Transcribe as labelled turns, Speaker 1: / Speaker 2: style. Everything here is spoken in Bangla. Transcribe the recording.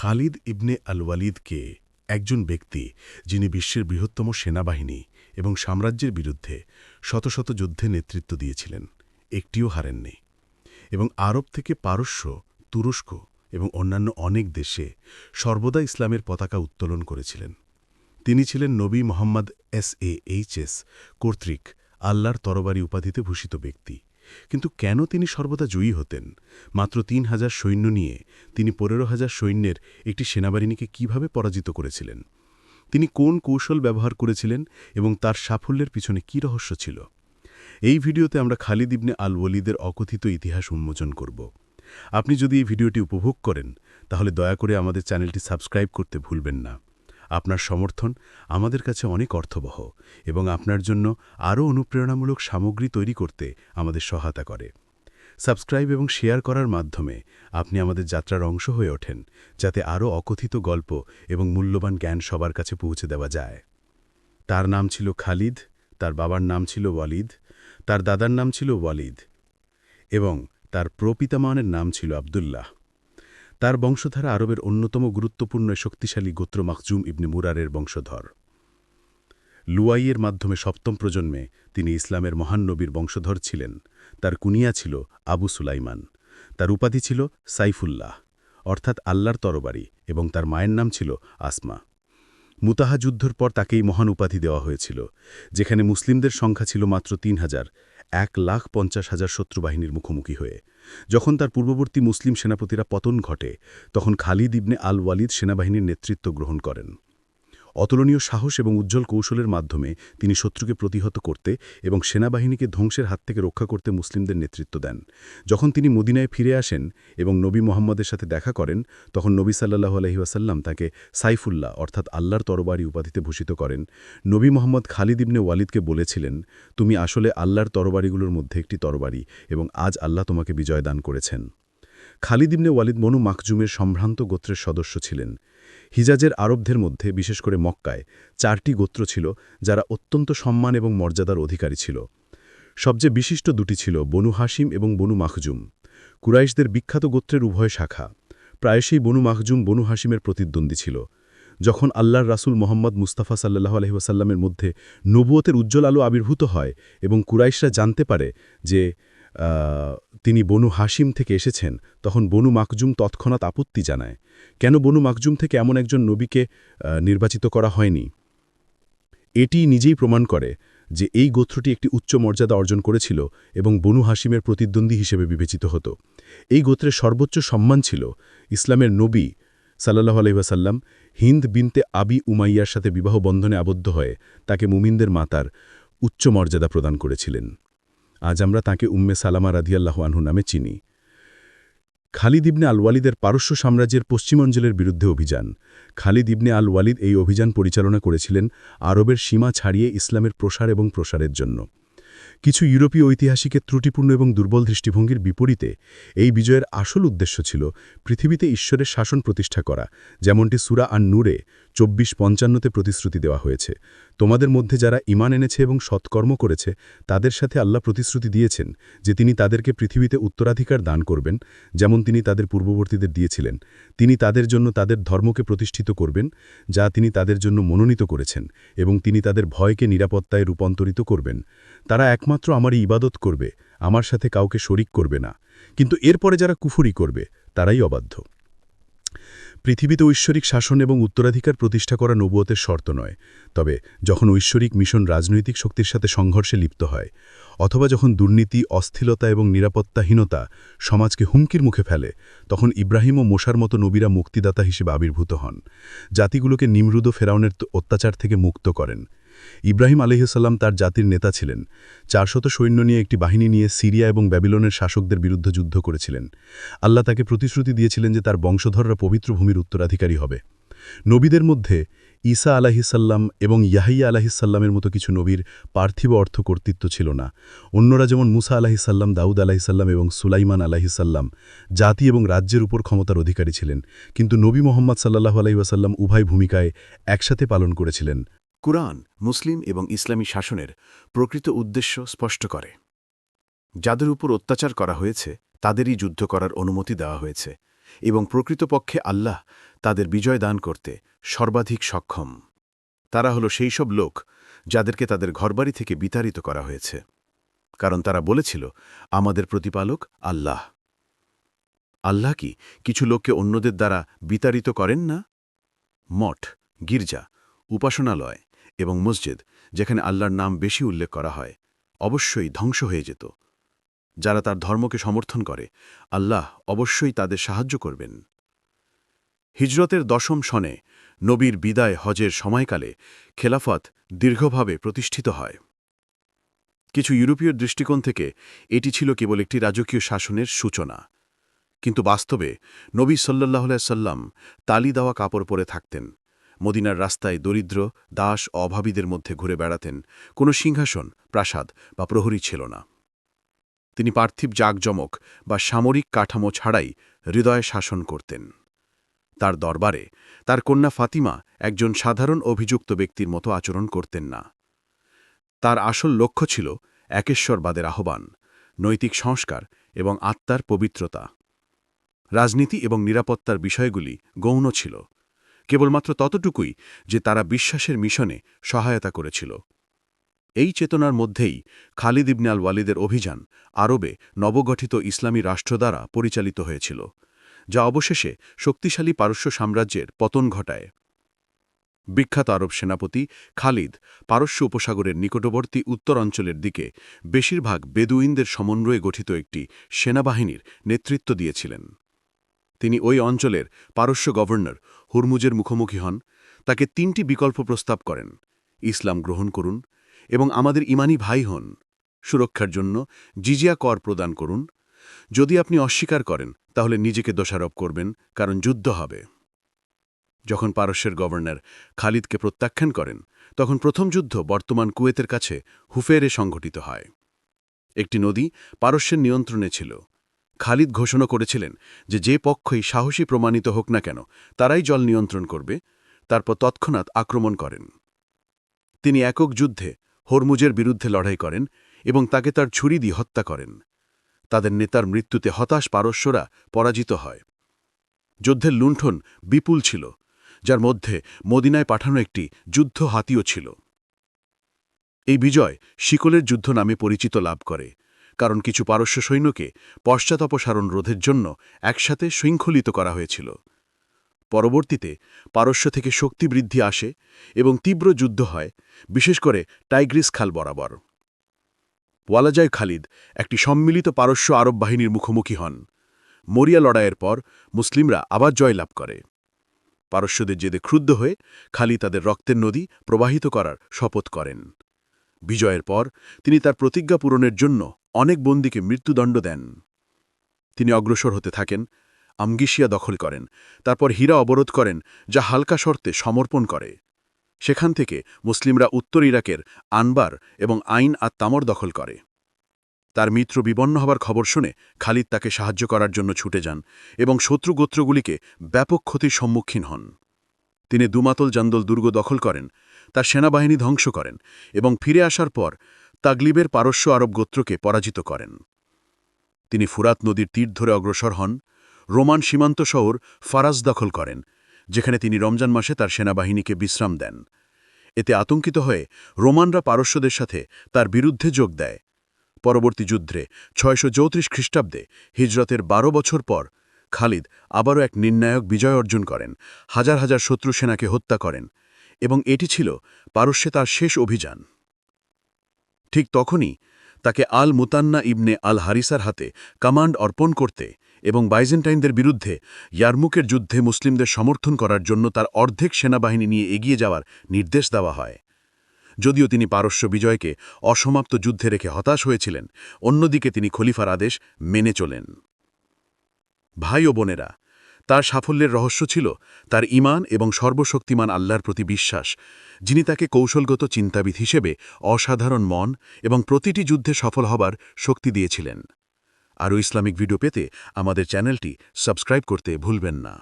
Speaker 1: খালিদ ইবনে আল ওয়ালিদকে একজন ব্যক্তি যিনি বিশ্বের বৃহত্তম সেনাবাহিনী এবং সাম্রাজ্যের বিরুদ্ধে শত শত যুদ্ধে নেতৃত্ব দিয়েছিলেন, একটিও হারেননি। এবং আরব থেকে পারস্য, তুরস্ক এবং অন্যান্য অনেক দেশে সর্বদা ইসলামের পতাকা উত্তোলন করেছিলেন। তিনি ছিলেন নবী Muhammad S A H S কর্তৃক আল্লাহর তরবারি উপাধিতে ভূষিত ব্যক্তি। কিন্তু কেন তিনি সর্বদা জয়ী হতেন? মাত্র তিন হাজার সৈন্য নিয়ে তিনি পনেরো হাজার সৈন্যের একটি সেনাবাহিনীকে কীভাবে পরাজিত করেছিলেন? তিনি কোন কৌশল ব্যবহার করেছিলেন এবং তার সাফল্যের পিছনে কী রহস্য ছিল? এই ভিডিওতে আমরা খালিদ ইবনে আল ওলিদের অকথিত ইতিহাস উন্মোচন করব। আপনি যদি এই ভিডিওটি উপভোগ করেন, তাহলে দয়া করে আমাদের চ্যানেলটি সাবস্ক্রাইব করতে ভুলবেন না। আপনার সমর্থন আমাদের কাছে অনেক অর্থবহ এবং আপনার জন্য আরও অনুপ্রেরণামূলক সামগ্রী তৈরি করতে আমাদের সহায়তা করে। সাবস্ক্রাইব এবং শেয়ার করার মাধ্যমে আপনি আমাদের যাত্রার অংশ হয়ে ওঠেন, যাতে আরও অকথিত গল্প এবং মূল্যবান জ্ঞান সবার কাছে পৌঁছে দেওয়া যায়। তার নাম ছিল খালিদ, তার বাবার নাম ছিল ওয়ালিদ, তার দাদার নাম ছিল ওয়ালিদ এবং তার প্রপিতামানের নাম ছিল আবদুল্লাহ। তার বংশধারা আরবের অন্যতম গুরুত্বপূর্ণ শক্তিশালী গোত্র মাকজুম ইবনে মুরারের বংশধর। লুয়াইয়ের মাধ্যমে সপ্তম প্রজন্মে তিনি ইসলামের মহান নবীর বংশধর ছিলেন। তার কুনিয়া ছিল আবু সুলাইমান। তার উপাধি ছিল সাইফুল্লাহ, অর্থাৎ আল্লাহর তরবারি, এবং তার মায়ের নাম ছিল আসমা। মুতাহা যুদ্ধর পর তাকেই মহান উপাধি দেওয়া হয়েছিল, যেখানে মুসলিমদের সংখ্যা ছিল মাত্র তিন হাজার। এক লাখ পঞ্চাশ হাজার শত্রুবাহিনীর মুখোমুখি হয়ে। যখন তার পূর্ববর্তী মুসলিম সেনাপতিরা পতন ঘটে, তখন খালিদ ইবনে আল ওয়ালিদ সেনাবাহিনীর নেতৃত্ব গ্রহণ করেন। অতুলনীয় সাহস এবং উজ্জ্বল কৌশলের মাধ্যমে তিনি শত্রুকে প্রতিহত করতে এবং সেনাবাহিনীকে ধ্বংসের হাত থেকে রক্ষা করতে মুসলিমদের নেতৃত্ব দেন। যখন তিনি মদিনায় ফিরে আসেন এবং নবী মোহাম্মদের সাথে দেখা করেন, তখন নবী সাল্লাহু আলহিউসাল্লাম তাকে সাইফুল্লাহ অর্থাৎ আল্লাহর তরবারি উপাধিতে ভূষিত করেন। নবী মোহাম্মদ খালিদ ইবনে ওয়ালিদকে বলেছিলেন, তুমি আসলে আল্লাহর তরবারিগুলোর মধ্যে একটি তরবারি এবং আজ আল্লাহ তোমাকে বিজয় দান করেছেন। খালিদ ইবনে ওয়ালিদ মনু মাকজুমের সম্ভ্রান্ত গোত্রের সদস্য ছিলেন। হিজাজের আরবদের মধ্যে, বিশেষ করে মক্কায়, চারটি গোত্র ছিল যারা অত্যন্ত সম্মান এবং মর্যাদার অধিকারী ছিল। সবচেয়ে বিশিষ্ট দুটি ছিল বনু হাসিম এবং বনু মাখজুম কুরাইশদের বিখ্যাত গোত্রের উভয় শাখা। প্রায়শই বনু মাখজুম বনু হাসিমের প্রতিদ্বন্দ্বী ছিল। যখন আল্লাহর রাসুল মোহাম্মদ মুস্তাফা সাল্লাহ আলহিহাসাল্লামের মধ্যে নবুয়তের উজ্জ্বল আলো আবির্ভূত হয় এবং কুরাইশরা জানতে পারে যে তিনি বনু হাসিম থেকে এসেছেন, তখন বনু মাকজুম তৎক্ষণাৎ আপত্তি জানায়। কেন বনু মাকজুম থেকে এমন একজন নবীকে নির্বাচিত করা হয়নি? এটি নিজেই প্রমাণ করে যে এই গোত্রটি একটি উচ্চ মর্যাদা অর্জন করেছিল এবং বনু হাসিমের প্রতিদ্বন্দ্বী হিসেবে বিবেচিত হতো। এই গোত্রের সর্বোচ্চ সম্মান ছিল ইসলামের নবী সাল্লাহ আলহিহাসাল্লাম হিন্দ বিনতে আবি উমাইয়ার সাথে বিবাহ বন্ধনে আবদ্ধ হয়ে তাকে মুমিনদের মাতার উচ্চ মর্যাদা প্রদান করেছিলেন। আজ আমরা তাকে উম্মে সালামা রাধিয়াল্লাহ আনহু নামে চিনি। খালিদ ইবনে আল ওয়ালিদের পারস্য সাম্রাজ্যের পশ্চিমাঞ্চলের বিরুদ্ধে অভিযান। খালিদ ইবনে আল ওয়ালিদ এই অভিযান পরিচালনা করেছিলেন আরবের সীমা ছাড়িয়ে ইসলামের প্রসার এবং প্রসারের জন্য। কিছু ইউরোপীয় ঐতিহাসিকের ত্রুটিপূর্ণ এবং দুর্বল দৃষ্টিভঙ্গির বিপরীতে এই বিজয়ের আসল উদ্দেশ্য ছিল পৃথিবীতে ঈশ্বরের শাসন প্রতিষ্ঠা করা, যেমনটি সুরা আন নূরে চব্বিশ পঞ্চান্নতে প্রতিশ্রুতি দেওয়া হয়েছে। তোমাদের মধ্যে যারা ইমান এনেছে এবং সৎকর্ম করেছে, তাদের সাথে আল্লাহ প্রতিশ্রুতি দিয়েছেন যে তিনি তাদেরকে পৃথিবীতে উত্তরাধিকার দান করবেন, যেমন তিনি তাদের পূর্ববর্তীদের দিয়েছিলেন। তিনি তাদের জন্য তাদের ধর্মকে প্রতিষ্ঠিত করবেন, যা তিনি তাদের জন্য মনোনীত করেছেন, এবং তিনি তাদের ভয়কে নিরাপত্তায় রূপান্তরিত করবেন। তারা একমাত্র আমারই ইবাদত করবে, আমার সাথে কাউকে শরিক করবে না। কিন্তু এরপরে যারা কুফুরি করবে, তারাই অবাধ্য। পৃথিবীতে ঐশ্বরিক শাসন এবং উত্তরাধিকার প্রতিষ্ঠা করা নবুয়তের শর্ত নয়। তবে যখন ঐশ্বরিক মিশন রাজনৈতিক শক্তির সাথে সংঘর্ষে লিপ্ত হয়, অথবা যখন দুর্নীতি অস্থিরতা এবং নিরাপত্তাহীনতা সমাজকে হুমকির মুখে ফেলে, তখন ইব্রাহিম ও মোশার মতো নবীরা মুক্তিদাতা হিসেবে আবির্ভূত হন। জাতিগুলোকে নিমরুদ ফেরাউনের অত্যাচার থেকে মুক্ত করেন। ইব্রাহিম আলহিসাল্লাম তার জাতির নেতা ছিলেন। চারশত সৈন্য নিয়ে একটি বাহিনী নিয়ে সিরিয়া এবং ব্যাবিলনের শাসকদের বিরুদ্ধে যুদ্ধ করেছিলেন। আল্লাহ তাকে প্রতিশ্রুতি দিয়েছিলেন যে তার বংশধররা পবিত্র ভূমির উত্তরাধিকারী হবে। নবীদের মধ্যে ঈসা আলাহিসাল্লাম এবং ইয়াহিয়া আলাহিসাল্লামের মতো কিছু নবীর পার্থিব অর্থ কর্তৃত্ব ছিল না। অন্যরা যেমন মুসা আলাহিসাল্লাম দাউদ আলাহিসাল্লাম এবং সুলাইমান আলাহিসাল্লাম জাতি এবং রাজ্যের উপর ক্ষমতার অধিকারী ছিলেন। কিন্তু নবী মোহাম্মদ সাল্লাহ আলাইসাল্লাম উভয় ভূমিকায় একসাথে পালন করেছিলেন।
Speaker 2: কুরআন মুসলিম এবং ইসলামী শাসনের প্রকৃত উদ্দেশ্য স্পষ্ট করে। যাদের উপর অত্যাচার করা হয়েছে, তাদেরই যুদ্ধ করার অনুমতি দেওয়া হয়েছে এবং প্রকৃতপক্ষে আল্লাহ তাদের বিজয় দান করতে সর্বাধিক সক্ষম। তারা হলো সেই সব লোক যাদেরকে তাদের ঘরবাড়ি থেকে বিতাড়িত করা হয়েছে। কারণ তারা বলেছিল, আমাদের প্রতিপালক আল্লাহ। আল্লাহ কি কিছু লোককে অন্যদের দ্বারা বিতাড়িত করেন না? মঠ, গির্জা, উপাসনালয় এবং মসজিদ, যেখানে আল্লাহর নাম বেশি উল্লেখ করা হয়, অবশ্যই ধ্বংস হয়ে যেত। যারা তার ধর্মকে সমর্থন করে, আল্লাহ অবশ্যই তাদের সাহায্য করবেন। হিজরতের দশম সনে নবীর বিদায় হজের সময়কালে খেলাফত দীর্ঘভাবে প্রতিষ্ঠিত হয়। কিছু ইউরোপীয় দৃষ্টিকোণ থেকে এটি ছিল কেবল একটি রাজকীয় শাসনের সূচনা। কিন্তু বাস্তবে নবী সাল্লাহ সাল্লাম তালি দেওয়া কাপড় পরে থাকতেন। মদিনার রাস্তায় দরিদ্র, দাস অভাবীদের মধ্যে ঘুরে বেড়াতেন কোনো সিংহাসন, প্রাসাদ বা প্রহরী ছিল না। তিনি পার্থিব জাকজমক বা সামরিক কাঠামো ছাড়াই হৃদয়ে শাসন করতেন। তার দরবারে তার কন্যা ফাতিমা একজন সাধারণ অভিযুক্ত ব্যক্তির মতো আচরণ করতেন না। তার আসল লক্ষ্য ছিল একেশ্বরবাদের আহ্বান, নৈতিক সংস্কার এবং আত্মার পবিত্রতা। রাজনীতি এবং নিরাপত্তার বিষয়গুলি গৌণ ছিল। কেবলমাত্র ততটুকুই যে তারা বিশ্বাসের মিশনে সহায়তা করেছিল। এই চেতনার মধ্যেই খালিদ ইবনে আল ওয়ালিদের অভিযান আরবে নবগঠিত ইসলামী রাষ্ট্র দ্বারা পরিচালিত হয়েছিল, যা অবশেষে শক্তিশালী পারস্য সাম্রাজ্যের পতন ঘটায়। বিখ্যাত আরব সেনাপতি খালিদ পারস্য উপসাগরের নিকটবর্তী উত্তর অঞ্চলের দিকে বেশিরভাগ বেদুইনদের সমন্বয়ে গঠিত একটি সেনাবাহিনীর নেতৃত্ব দিয়েছিলেন। তিনি ওই অঞ্চলের পারস্য গভর্নর হুরমুজের মুখোমুখি হন, তাকে তিনটি বিকল্প প্রস্তাব করেন, ইসলাম গ্রহণ করুন এবং আমাদের ইমানি ভাই হন, সুরক্ষার জন্য জিজিয়া কর প্রদান করুন। যদি আপনি অস্বীকার করেন, তাহলে নিজেকে দোষারোপ করবেন, কারণ যুদ্ধ হবে। যখন পারস্যের গভর্নর খালিদকে প্রত্যাখ্যান করেন, তখন প্রথম যুদ্ধ বর্তমান কুয়েতের কাছে হুফেরে সংঘটিত হয়। একটি নদী পারস্যের নিয়ন্ত্রণে ছিল। খালিদ ঘোষণা করেছিলেন যে যে পক্ষই সাহসী প্রমাণিত হোক না কেন, তারাই জল নিয়ন্ত্রণ করবে, তারপর তৎক্ষণাৎ আক্রমণ করেন। তিনি একক যুদ্ধে হরমুজের বিরুদ্ধে লড়াই করেন এবং তাকে তার ছুরি দিয়ে হত্যা করেন। তাদের নেতার মৃত্যুতে হতাশ পারস্যরা পরাজিত হয়। যুদ্ধের লুণ্ঠন বিপুল ছিল, যার মধ্যে মদিনায় পাঠানো একটি যুদ্ধ হাতিও ছিল। এই বিজয় শিকলের যুদ্ধ নামে পরিচিত লাভ করে। কারণ কিছু পারস্য সৈন্যকে পশ্চাৎপসারণ রোধের জন্য একসাথে শৃঙ্খলিত করা হয়েছিল। পরবর্তীতে পারস্য থেকে শক্তি বৃদ্ধি আসে এবং তীব্র যুদ্ধ হয়, বিশেষ করে টাইগ্রিস খাল বরাবর। ওয়ালাজায় খালিদ একটি সম্মিলিত পারস্য আরব বাহিনীর মুখোমুখি হন। মরিয়া লড়াইয়ের পর মুসলিমরা আবার জয়লাভ করে। পারস্যদের জেদে ক্রুদ্ধ হয়ে খালি তাদের রক্তের নদী প্রবাহিত করার শপথ করেন। বিজয়ের পর তিনি তার প্রতিজ্ঞা পূরণের জন্য অনেক বন্দীকে মৃত্যুদণ্ড দেন। তিনি অগ্রসর হতে থাকেন আমগিশিয়া দখল করেন, তারপর হীরা অবরোধ করেন, যা হালকা শর্তে সমর্পণ করে। সেখান থেকে মুসলিমরা উত্তর ইরাকের আনবার এবং আইন আর তামর দখল করে। তার মিত্র বিবন্ন হবার খবর শুনে খালিদ তাকে সাহায্য করার জন্য ছুটে যান এবং শত্রু গোত্রগুলিকে ব্যাপক ক্ষতির সম্মুখীন হন। তিনি দুমাতল জান্দল দুর্গ দখল করেন, তার সেনাবাহিনী ধ্বংস করেন এবং ফিরে আসার পর তাগলিবের পারস্য আরব গোত্রকে পরাজিত করেন। তিনি ফুরাত নদীর তীর ধরে অগ্রসর হন, রোমান সীমান্ত শহর ফারাজ দখল করেন, যেখানে তিনি রমজান মাসে তার সেনাবাহিনীকে বিশ্রাম দেন। এতে আতঙ্কিত হয়ে রোমানরা পারস্যদের সাথে তার বিরুদ্ধে যোগ দেয়। পরবর্তী যুদ্ধে ছয়শো চৌত্রিশ খ্রিস্টাব্দে হিজরতের বারো বছর পর খালিদ আবারও এক নির্ণায়ক বিজয় অর্জন করেন, হাজার হাজার শত্রু সেনাকে হত্যা করেন এবং এটি ছিল পারস্যে তার শেষ অভিযান। ঠিক তখনই তাকে আল মুতান্না ইবনে আল হারিসার হাতে কমান্ড অর্পণ করতে এবং বাইজেন্টাইনদের বিরুদ্ধে ইয়ারমুকের যুদ্ধে মুসলিমদের সমর্থন করার জন্য তার অর্ধেক সেনাবাহিনী নিয়ে এগিয়ে যাওয়ার নির্দেশ দেওয়া হয়। যদিও তিনি পারস্য বিজয়কে অসমাপ্ত যুদ্ধে রেখে হতাশ হয়েছিলেন, অন্যদিকে তিনি খলিফার আদেশ মেনে চলেন। ভাই ও বোনেরা তার সাফল্যের রহস্য ছিল তার ইমান এবং সর্বশক্তিমান আল্লাহর প্রতি বিশ্বাস, যিনি তাকে কৌশলগত চিন্তাবিদ হিসেবে অসাধারণ মন এবং প্রতিটি যুদ্ধে সফল হবার শক্তি দিয়েছিলেন। আরও ইসলামিক ভিডিও পেতে আমাদের চ্যানেলটি সাবস্ক্রাইব করতে ভুলবেন না।